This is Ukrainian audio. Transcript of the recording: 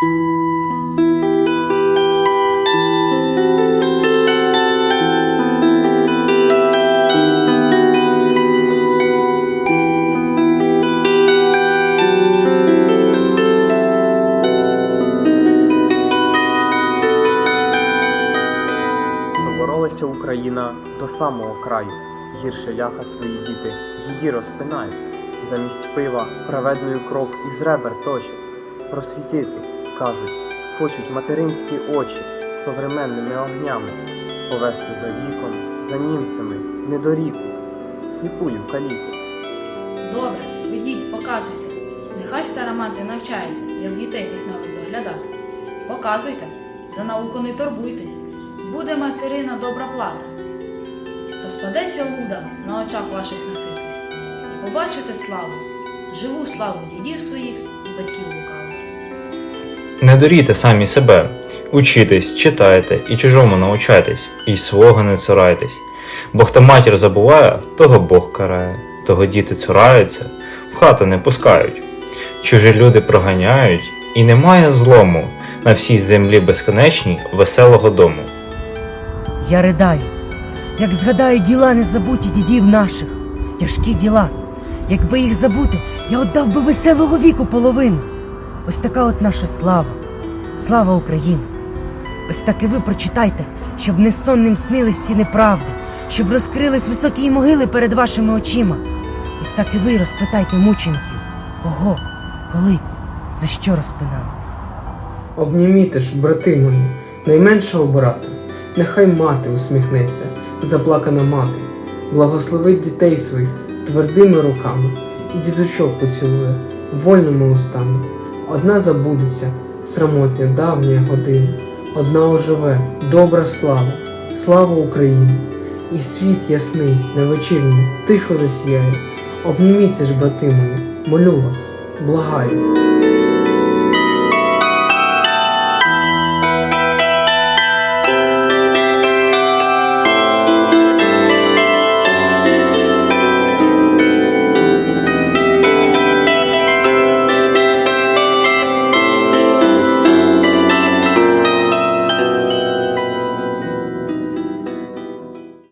Доборолася Україна до самого краю. Гірше ляха свої діти її розпинають. Замість пива праведною кров із ребер точать. Просвітити, кажуть, хочуть материнські очі современними огнями, повести за віком, за німцями, недоріку, сліпую каліку. Добре, ведіть, показуйте. Нехай стара мати навчається, як дітей тих нових доглядати. Показуйте, за науку не турбуйтесь. Буде материна добра плата. Розпадеться луда на очах ваших насипів. Побачите славу, живу славу дідів своїх і батьків лукавих. Не дорійте самі себе, учітесь, читайте і чужому научайтесь, і свого не цурайтесь. Бо хто матір забуває, того Бог карає, того діти цураються, в хату не пускають. Чужі люди проганяють, і немає злому на всій землі безконечній веселого дому. Я ридаю, як згадаю діла незабуті дідів наших, тяжкі діла. Якби їх забути, я отдав би веселого віку половину. Ось така от наша слава, слава Україні. Ось так і ви прочитайте, щоб несонним снились всі неправди, щоб розкрились високі могили перед вашими очима. Ось так і ви розпитайте мучеників, кого, коли, за що розпинали. Обніміте ж, брати мої, найменшого брата, нехай мати усміхнеться, заплакана мати, благословить дітей своїх твердими руками і діточок поцілує вольними устами. Одна забудеться, срамотня давня година, одна оживе, добра слава, слава Україні, і світ ясний невечірний, тихо засіяє. Обніміться ж, брати мої, молю вас, благаю.